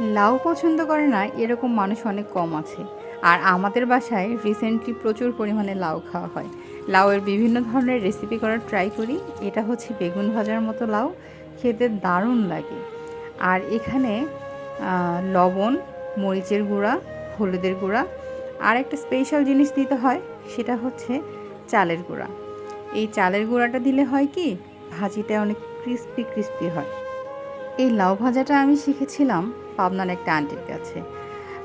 লাউ পছন্দ করে না, এরকম মানুষ অনেক কম আছে। আর আমাদের বাসায় রিসেন্টলি প্রচুর পরিমাণে লাউ খাওয়া হয়। লাউয়ের বিভিন্ন ধরনের রেসিপি করার ট্রাই করি। এটা হচ্ছে বেগুন ভাজার মতো লাউ, খেতে দারুণ লাগে। আর এখানে লবণ, মরিচের গুঁড়া, হলুদের গুঁড়া, আর একটা স্পেশাল জিনিস দিতে হয়, সেটা হচ্ছে চালের গুঁড়া। এই চালের গুঁড়াটা দিলে হয় কি, ভাজিটা অনেক ক্রিস্পি ক্রিস্পি হয়। এই লাউ ভাজাটা আমি শিখেছিলাম পাবনার একটা আন্টির কাছে।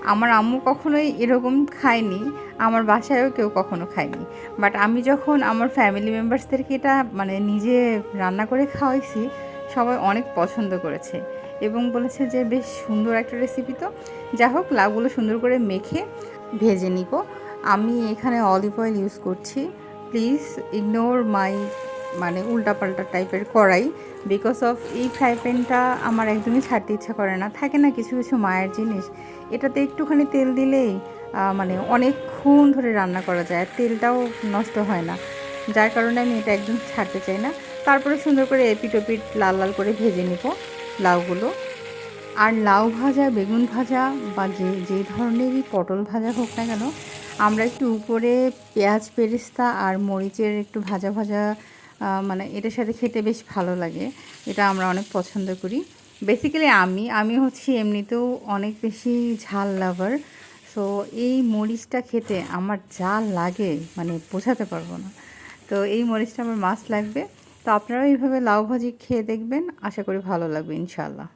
আমার আম্মু কখনোই এরকম খায়নি, আমার বাসায়ও কেউ কখনো খায়নি। বাট আমি যখন আমার ফ্যামিলি মেম্বার্সদেরকে এটা মানে নিজে রান্না করে খাওয়াইছি, সবাই অনেক পছন্দ করেছে। এবং বলেছে যে, বেশ সুন্দর একটা রেসিপি তো। যা হোক, লাউগুলো সুন্দর করে মেখে ভেজে নিব। আমি এখানে অলিভ অয়েল ইউজ করছি। প্লিজ ইগনোর মাই মানে উল্টাপাল্টা টাইপের কড়াই বিকজ অফ এই ফ্রাই প্যানটা আমার একদমই ছাড়তে ইচ্ছা করে না। থাকে না কিছু কিছু মায়ের জিনিস। এটাতে একটুখানি তেল দিলেই মানে অনেকক্ষণ ধরে রান্না করা যায় তেলটাও নষ্ট হয় না। যার কারণে আমি এটা একদম ছাড়তে চাই না। তারপরে সুন্দর করে এপিট ওপিট লাল লাল করে ভেজে নিব লাউগুলো। আর লাউ ভাজা, বেগুন ভাজা বা যে যে ধরনেরই পটল ভাজা হোক না কেন, আমরা একটু উপরে পেঁয়াজ, পেরিস্তা আর মরিচের একটু ভাজা ভাজা মানে এটার সাথে খেতে বেশ ভালো লাগে। এটা আমরা অনেক পছন্দ করি। বেসিক্যালি আমি আমি হচ্ছি এমনিতেও অনেক বেশি ঝাল লাভার সো এই মরিচটা খেতে আমার যা লাগে মানে বোঝাতে পারব না। তো এই মরিচটা আমার মাছ লাগবে। তো আপনারাও এইভাবে লাউ ভাজি খেয়ে দেখবেন, আশা করি ভালো লাগবে ইনশাল্লাহ